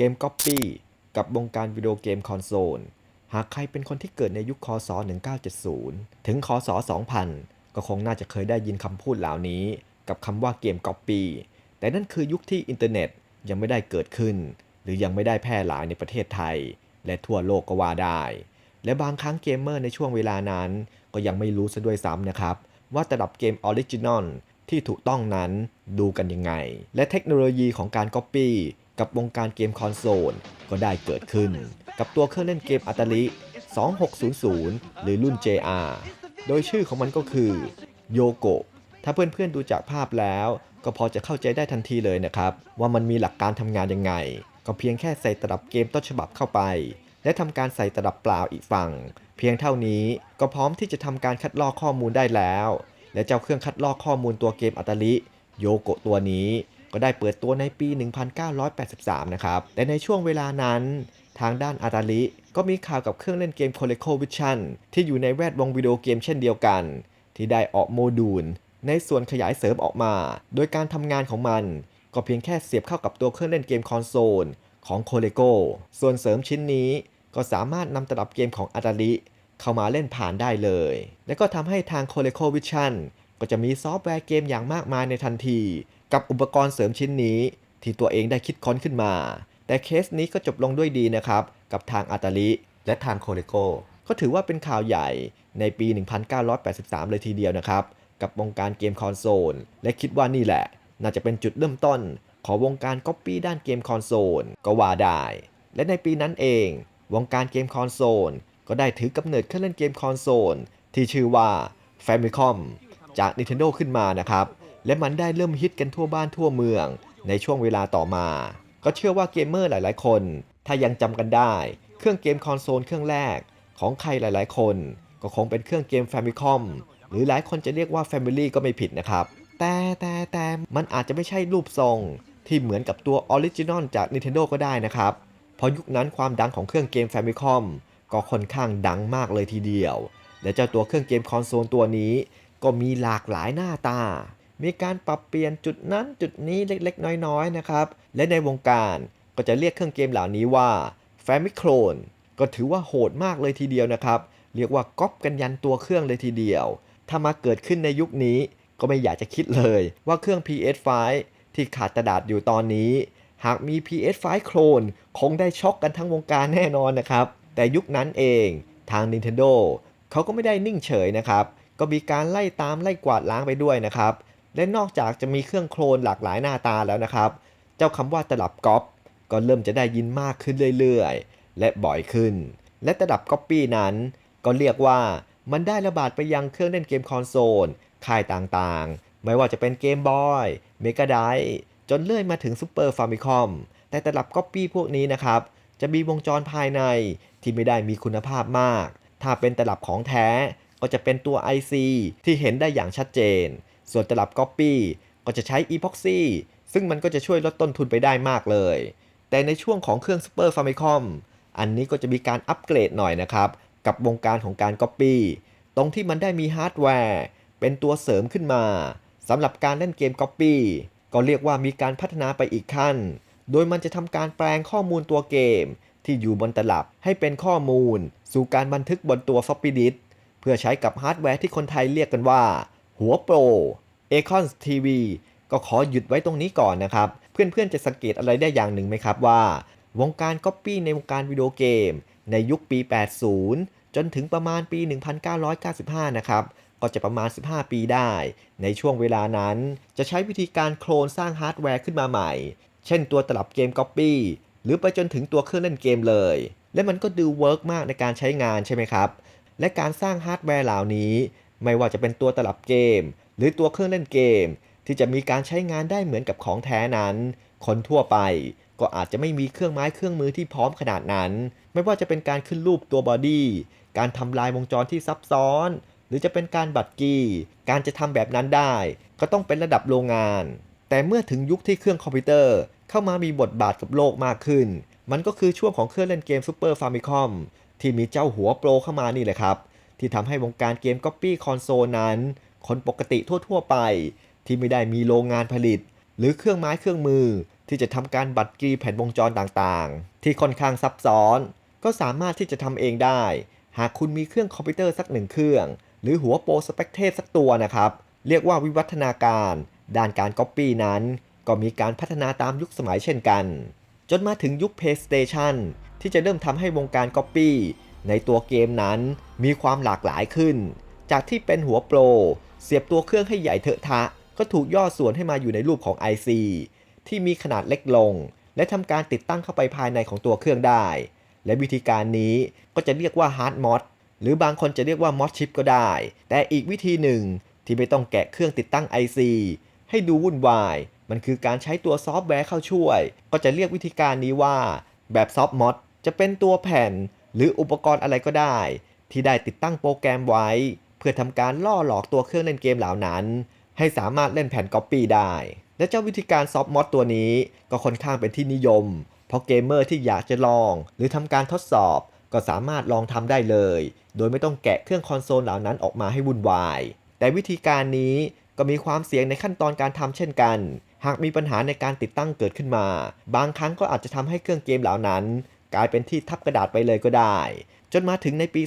เกมก๊อปปี้กับวงการวิดีโอเกมคอนโซล หากใครเป็นคนที่เกิดในยุคคศ 1970 ถึงคศ 2000 ก็คงน่าจะเคยได้ยินคำพูดเหล่านี้ กับคำว่าเกมก๊อปปี้ แต่นั่นคือยุคที่อินเทอร์เน็ตยังไม่ได้เกิดขึ้น หรือยังไม่ได้แพร่หลายในประเทศไทย และทั่วโลกก็ว่าได้ และบางครั้งเกมเมอร์ในช่วงเวลานั้น ก็ยังไม่รู้ซะด้วยซ้ำนะครับ ว่าตลับเกมออริจินอลที่ถูกต้องนั้นดูกันยังไง และเทคโนโลยีของการก๊อปปี้ กับวงการเกมคอนโซลก็ได้เกิดขึ้น กับตัวเครื่องเล่นเกมอัตลิ 2600 หรือรุ่น JR โดยชื่อของมันก็คือโยโกะถ้าเพื่อนๆดูจากภาพแล้ว ก็พอจะเข้าใจได้ทันทีเลยนะครับ ว่ามันมีหลักการทำงานยังไง ก็เพียงแค่ใส่ตลับเกมต้นฉบับเข้าไป และทำการใส่ตลับเปล่าอีกฝั่ง เพียงเท่านี้ก็พร้อมที่จะทำการคัดลอกข้อมูลได้แล้ว และเจ้าเครื่องคัดลอกข้อมูลตัวเกมอัตลิโยโกะตัวนี้ ก็ได้เปิดตัวในปี 1983 นะครับ แต่ในช่วงเวลานั้น ทางด้านอาตาลิ ก็มีข่าวกับเครื่องเล่นเกม ColecoVision ที่อยู่ในแวดวงวิดีโอเกมเช่นเดียวกัน ที่ได้ออกโมดูล ในส่วนขยายเสริมออกมา โดยการทำงานของมัน ก็เพียงแค่เสียบเข้ากับตัวเครื่องเล่นเกมคอนโซลของ Coleco ส่วนเสริมชิ้นนี้ก็สามารถนำตลับเกมของอาตาลิเข้ามาเล่นผ่านได้เลย และก็ทำให้ทาง ColecoVision ก็จะมีซอฟต์แวร์เกมอย่างมากมายในทันที กับอุปกรณ์เสริมชิ้นนี้ ที่ตัวเองได้คิดค้นขึ้นมา แต่เคสนี้ก็จบลงด้วยดีนะครับ กับทางอาตาลิและทางโคเลโกก็ถือว่าเป็นข่าวใหญ่ในปี 1983 เลยทีเดียวนะครับ กับวงการเกมคอนโซล และคิดว่านี่แหละ น่าจะเป็นจุดเริ่มต้น ของวงการก๊อปปี้ด้านเกมคอนโซลก็ว่าได้ และในปีนั้นเอง วงการเกมคอนโซล ก็ได้ถือกำเนิดเครื่องเล่นเกมคอนโซล ที่ชื่อว่า Famicom จาก Nintendo ขึ้นมานะครับ และมันได้เริ่มฮิตกันทั่วบ้านทั่วเมือง ในช่วงเวลาต่อมา ก็เชื่อว่าเกมเมอร์หลาย ๆ คน ถ้ายังจำกันได้ เครื่องเกมคอนโซลเครื่องแรก ของใครหลาย ๆ คน ก็คงเป็นเครื่องเกม Famicom หรือหลายคนจะเรียกว่า Family ก็ไม่ผิดนะครับ แต่แต่แต่มันอาจจะไม่ใช่รูปทรง ที่เหมือนกับตัวออริจินอลจาก Nintendo ก็ได้นะครับ เพราะยุคนั้นความดังของเครื่องเกม Famicom ก็ค่อนข้างดังมากเลยทีเดียว และเจ้าตัวเครื่องเกมคอนโซลตัวนี้ ก็มีหลากหลายหน้าตา มีการปรับเปลี่ยนจุดนั้นจุดนี้เล็กๆ น้อยๆนะครับ และในวงการก็จะเรียกเครื่องเกมเหล่านี้ว่า f a m i c l o n e ก็ถือว่าโหดมากเลยทีเดียวนะครับ เรียกว่าก๊อปกันยันตัวเครื่องเลยทีเดียว ถ้ามาเกิดขึ้นในยุคนี้ก็ไม่อยากจะคิดเลยว่าเครื่อง PS5 ที่ขาดกระดอยู่ตอนนี้ หากมี PS5 โคลนคงได้ช็อกกันทั้งวงการแน่นอนนะครับ แต่ยุคนั้นเองทาง Nintendo เขาก็ไม่ได้นิ่งเฉยนะครับ ก็มีการไล่ตามไล่กวาดล้างไปด้วยนะครับ และนอกจากจะมีเครื่องโคลนหลากหลายหน้าตาแล้วนะครับ เจ้าคำว่าตลับก๊อปก็เริ่มจะได้ยินมากขึ้นเรื่อยๆ และบ่อยขึ้น และตลับก๊อปปี้นั้น ก็เรียกว่ามันได้ระบาดไปยังเครื่องเล่นเกมคอนโซล ค่ายต่างๆ ไม่ว่าจะเป็นเกมบอย เมกาไดจนเลื่อยมาถึงซูเปอร์ฟาร์มิคอม แต่ตลับก๊อปปี้พวกนี้นะครับ จะมีวงจรภายในที่ไม่ได้มีคุณภาพมาก ถ้าเป็นตลับของแท้ก็จะเป็นตัว IC ที่เห็นได้อย่างชัดเจน ส่วนตลับก๊อปปี้ก็จะใช้ Epoxy ซึ่งมันก็จะช่วยลดต้นทุนไปได้มากเลย แต่ในช่วงของเครื่อง Super Famicom อันนี้ก็จะมีการอัปเกรดหน่อยนะครับ กับวงการของการก๊อปปี้ตรงที่มันได้มีฮาร์ดแวร์เป็นตัวเสริมขึ้นมาสำหรับการเล่นเกมก๊อปปี้ก็เรียกว่ามีการพัฒนาไปอีกขั้น โดยมันจะทำการแปลงข้อมูลตัวเกม ที่อยู่บนตลับให้เป็นข้อมูล สู่การบันทึกบนตัว floppy disk เพื่อใช้กับฮาร์ดแวร์ที่คนไทยเรียกกันว่า หัวโปร a c o n TV ก็ขอหยุดไว้ตรงนี้ก่อนนะครับ เพื่อนๆจะสังเกตอะไรได้อย่างหนึ่งไหมครับว่า วงการก๊อปปี้ในวงการวิดีโอเกม ในยุคปี 80 จนถึงประมาณปี 1995 นะครับ ก็จะประมาณ 15 ปีได้ ในช่วงเวลานั้นจะใช้วิธีการโคลนสร้างฮาร์ดแวร์ขึ้นมาใหม่ เช่นตัวตลับเกมก๊อปปี้หรือไปจนถึงตัวเครื่องเล่นเกมเลย และมันก็ดูเวิร์กมากในการใช้งานใช่ไหมครับ และการสร้างฮาร์ดแวร์เหล่านี้ ไม่ว่าจะเป็นตัวตลับเกม หรือตัวเครื่องเล่นเกม ที่จะมีการใช้งานได้เหมือนกับของแท้นั้น คนทั่วไปก็อาจจะไม่มีเครื่องไม้เครื่องมือที่พร้อมขนาดนั้น ไม่ว่าจะเป็นการขึ้นรูปตัวบอดี้ การทำลายวงจรที่ซับซ้อน หรือจะเป็นการบัตรกี้ การจะทำแบบนั้นได้ ก็ต้องเป็นระดับโรงงาน แต่เมื่อถึงยุคที่เครื่องคอมพิวเตอร์ เข้ามามีบทบาทกับโลกมากขึ้น มันก็คือช่วงของเครื่องเล่นเกมซูเปอร์ฟามิคอมที่มีเจ้าหัวโปรเข้ามานี่แหละครับ ที่ทำให้วงการเกมก๊อปปี้คอนโซลนั้น คนปกติทั่ว ๆ ไป ที่ไม่ได้มีโรงงานผลิต หรือเครื่องไม้เครื่องมือ ที่จะทำการบัตรกรีแผ่นวงจรต่างๆ ที่ค่อนข้างซับซ้อน ก็สามารถที่จะทำเองได้ หากคุณมีเครื่องคอมพิวเตอร์สักหนึ่งเครื่อง หรือหัวโปรสเปกเทสสักตัวนะครับ เรียกว่าวิวัฒนาการ ด้านการก๊อปปี้นั้น ก็มีการพัฒนาตามยุคสมัยเช่นกัน จนมาถึงยุค PlayStation ที่จะเริ่มทำให้วงการก๊อปปี้ ในตัวเกมนั้นมีความหลากหลายขึ้น จากที่เป็นหัวโปร เสียบตัวเครื่องให้ใหญ่เถอะทะ ก็ถูกย่อส่วนให้มาอยู่ในรูปของ IC ที่มีขนาดเล็กลง และทำการติดตั้งเข้าไปภายในของตัวเครื่องได้ และวิธีการนี้ก็จะเรียกว่า Hard Mod หรือบางคนจะเรียกว่า Mod Chip ก็ได้ แต่อีกวิธีหนึ่งที่ไม่ต้องแกะเครื่องติดตั้ง IC ให้ดูวุ่นวาย มันคือการใช้ตัวซอฟต์แวร์เข้าช่วย ก็จะเรียกวิธีการนี้ว่า แบบซอฟต์มอดจะเป็นตัวแผ่น หรืออุปกรณ์อะไรก็ได้ ที่ได้ติดตั้งโปรแกรมไว้ เพื่อทำการล่อหลอกตัวเครื่องเล่นเกมเหล่านั้น ให้สามารถเล่นแผ่นก๊อปปี้ได้ และเจ้าวิธีการซอฟต์มอดตัวนี้ก็ค่อนข้างเป็นที่นิยม เพราะเกมเมอร์ที่อยากจะลอง หรือทำการทดสอบก็สามารถลองทำได้เลย โดยไม่ต้องแกะเครื่องคอนโซลเหล่านั้นออกมาให้วุ่นวาย แต่วิธีการนี้ก็มีความเสี่ยงในขั้นตอนการทำเช่นกัน หากมีปัญหาในการติดตั้งเกิดขึ้นมา บางครั้งก็อาจจะทำให้เครื่องเกมเหล่านั้น กลายเป็นที่ทับกระดาษไปเลยก็ได้ จนมาถึงในปี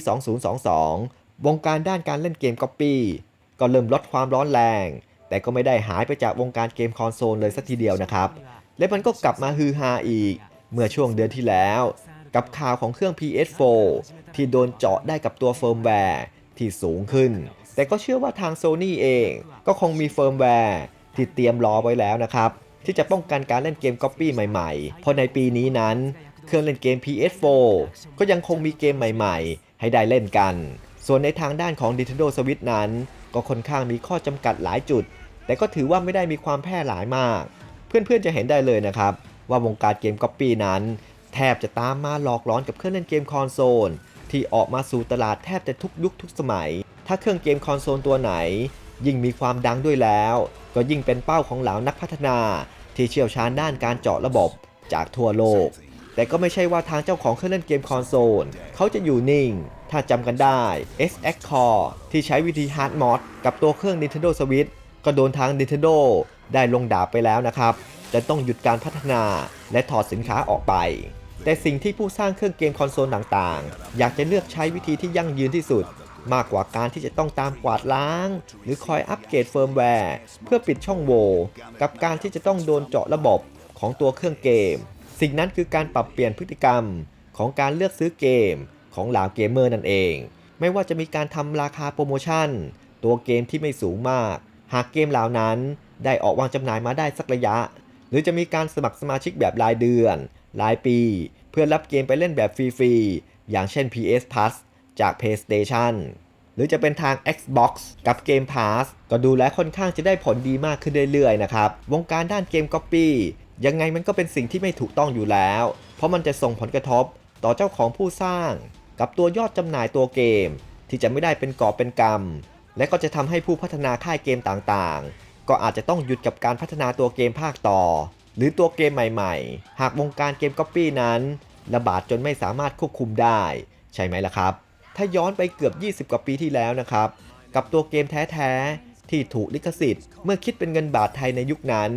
2022 วงการด้านการเล่นเกมก๊อปปี้ก็เริ่มลดความร้อนแรง แต่ก็ไม่ได้หายไปจากวงการเกมคอนโซลเลยสักทีเดียวนะครับ และมันก็กลับมาฮือฮาอีก เมื่อช่วงเดือนที่แล้ว กับข่าวของเครื่อง PS4 ที่โดนเจาะได้กับตัวเฟิร์มแวร์ที่สูงขึ้น แต่ก็เชื่อว่าทาง Sony เองก็คงมีเฟิร์มแวร์ที่เตรียมรอไว้แล้วนะครับ ที่จะป้องกันการเล่นเกมก๊อปปี้ใหม่ๆ เพราะในปีนี้นั้น เครื่องเล่นเกม PS4 ก็ยังคงมีเกมใหม่ๆ ให้ได้เล่นกัน ส่วนในทางด้านของ Nintendo Switch นั้น ก็ค่อนข้างมีข้อจำกัดหลายจุด แต่ก็ถือว่าไม่ได้มีความแพร่หลายมาก เพื่อนๆจะเห็นได้เลยนะครับ ว่าวงการเกมก๊อปปี้นั้น แทบจะตามมาหลอกล้อนกับเครื่องเล่นเกมคอนโซลที่ออกมาสู่ตลาดแทบจะทุกยุคทุกสมัย ถ้าเครื่องเกมคอนโซลตัวไหน ยิ่งมีความดังด้วยแล้ว ก็ยิ่งเป็นเป้าของเหล่านักพัฒนา ที่เชี่ยวชาญด้านการเจาะระบบจากทั่วโลก แต่ก็ไม่ใช่ว่าทางเจ้าของเครื่องเล่นเกมคอนโซลเขาจะอยู่นิ่ง ถ้าจำกันได้ SX Core ที่ใช้วิธี Hard Mod กับตัวเครื่อง Nintendo Switch ก็โดนทาง Nintendo ได้ลงดาบไปแล้วนะครับ จะต้องหยุดการพัฒนาและถอดสินค้าออกไป แต่สิ่งที่ผู้สร้างเครื่องเกมคอนโซลต่างๆ อยากจะเลือกใช้วิธีที่ยั่งยืนที่สุด มากกว่าการที่จะต้องตามกวาดล้าง หรือคอยอัปเกรดเฟิร์มแวร์เพื่อปิดช่องโหว่กับการที่จะต้องโดนเจาะระบบของตัวเครื่องเกม สิ่งนั้นคือการปรับเปลี่ยนพฤติกรรมของการเลือกซื้อเกมของเหล่าเกมเมอร์นั่นเอง ไม่ว่าจะมีการทำราคาโปรโมชั่น ตัวเกมที่ไม่สูงมาก หากเกมเหล่านั้นได้ออกวางจำหน่ายมาได้สักระยะ หรือจะมีการสมัครสมาชิกแบบรายเดือน รายปี เพื่อรับเกมไปเล่นแบบฟรีๆ อย่างเช่น PS Plus จาก PlayStation หรือจะเป็นทาง Xbox กับ Game Pass ก็ดูแลค่อนข้างจะได้ผลดีมากขึ้นเรื่อยๆนะครับ วงการด้านเกม Copy ยังไงมันก็เป็นสิ่งที่ไม่ถูกต้องอยู่แล้ว เพราะมันจะส่งผลกระทบต่อเจ้าของผู้สร้าง กับตัวยอดจำหน่ายตัวเกม ที่จะไม่ได้เป็นกอบเป็นกำและก็จะทำให้ผู้พัฒนาค่ายเกมต่างๆ ก็อาจจะต้องหยุดกับการพัฒนาตัวเกมภาคต่อ หรือตัวเกมใหม่ๆ หากวงการเกมก๊อปปี้นั้น ระบาดจนไม่สามารถควบคุมได้ ใช่ไหมล่ะครับ ถ้าย้อนไปเกือบ 20 กว่าปีที่แล้วนะครับ กับตัวเกมแท้ๆที่ถูกลิขสิทธิ์ เมื่อคิดเป็นเงินบาทไทยในยุคนั้น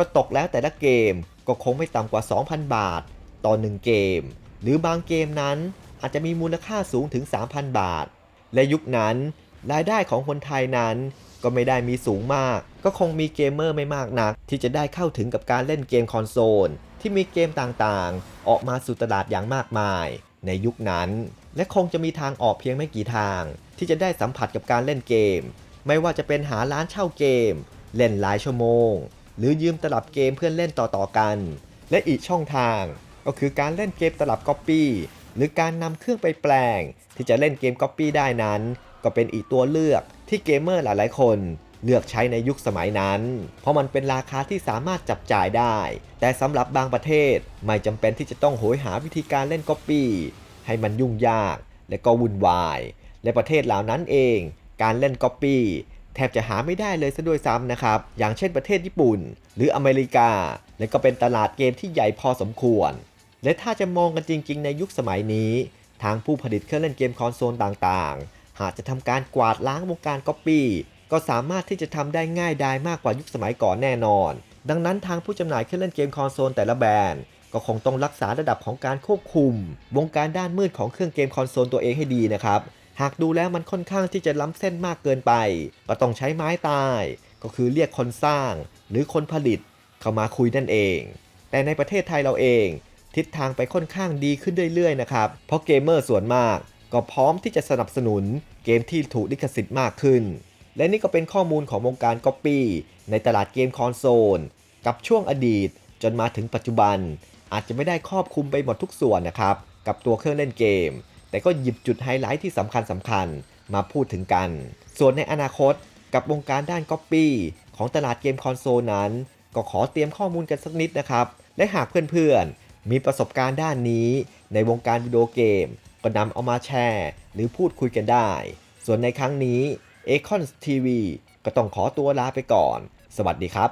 ก็ตกแล้วแต่ละเกมก็คงไม่ต่ำกว่า 2,000 บาท ต่อ 1 เกม หรือบางเกมนั้นอาจจะมีมูลค่าสูงถึง 3,000 บาท และยุคนั้น รายได้ของคนไทยนั้นก็ไม่ได้มีสูงมาก ก็คงมีเกมเมอร์ไม่มากนัก ที่จะได้เข้าถึงกับการเล่นเกมคอนโซล ที่มีเกมต่างๆ ออกมาสู่ตลาดอย่างมากมาย ในยุคนั้น และคงจะมีทางออกเพียงไม่กี่ทาง ที่จะได้สัมผัสกับการเล่นเกม ไม่ว่าจะเป็นหาร้านเช่าเกม เล่นหลายชั่วโมง หรือยืมตลับเกมเพื่อนเล่นต่อๆกัน และอีกช่องทางก็คือการเล่นเกมตลับก๊อปปี้หรือการนำเครื่องไปแปลง ที่จะเล่นเกมก๊อปปี้ได้นั้น ก็เป็นอีกตัวเลือกที่เกมเมอร์หลายๆ คนเลือกใช้ในยุคสมัยนั้น เพราะมันเป็นราคาที่สามารถจับจ่ายได้ แต่สำหรับบางประเทศไม่จำเป็นที่จะต้องโหยหาวิธีการเล่นก๊อปปี้ให้มันยุ่งยากและก็วุ่นวาย และประเทศเหล่านั้นเอง การเล่นก๊อปปี้ แทบจะหาไม่ได้เลยซะด้วยซ้ำนะครับ อย่างเช่นประเทศญี่ปุ่น หรืออเมริกา และก็เป็นตลาดเกมที่ใหญ่พอสมควร และถ้าจะมองกันจริง ๆ ในยุคสมัยนี้ ทางผู้ผลิตเครื่องเล่นเกมคอนโซลต่างๆ หากจะทำการกวาดล้างวงการก๊อปปี้ก็สามารถที่จะทำได้ง่ายดายมากกว่ายุคสมัยก่อนแน่นอน ดังนั้นทางผู้จำหน่ายเครื่องเล่นเกมคอนโซลแต่ละแบรนด์ก็คงต้องรักษาระดับของการควบคุม วงการด้านมืดของเครื่องเกมคอนโซลตัวเองให้ดีนะครับ หากดูแล้วมันค่อนข้างที่จะล้ำเส้นมากเกินไป ก็ต้องใช้ไม้ตาย ก็คือเรียกคนสร้าง หรือคนผลิตเข้ามาคุยนั่นเอง แต่ในประเทศไทยเราเอง ทิศทางไปค่อนข้างดีขึ้นเรื่อยๆนะครับ เพราะเกมเมอร์ส่วนมาก ก็พร้อมที่จะสนับสนุนเกมที่ถูกลิขสิทธิ์มากขึ้น และนี่ก็เป็นข้อมูลของวงการก๊อปปี้ในตลาดเกมคอนโซลกับช่วงอดีตจนมาถึงปัจจุบัน อาจจะไม่ได้ครอบคลุมไปหมดทุกส่วนนะครับ กับตัวเครื่องเล่นเกม แต่ก็หยิบจุดไฮไลท์ที่สำคัญสำคัญมาพูดถึงกัน ส่วนในอนาคตกับวงการด้านก๊อปปี้ของตลาดเกมคอนโซลนั้น ก็ขอเตรียมข้อมูลกันสักนิดนะครับ และหากเพื่อนๆ มีประสบการณ์ด้านนี้ ในวงการวิดีโอเกม ก็นำเอามาแชร์ หรือพูดคุยกันได้ ส่วนในครั้งนี้ a c o n TV ก็ต้องขอตัวลาไปก่อน สวัสดีครับ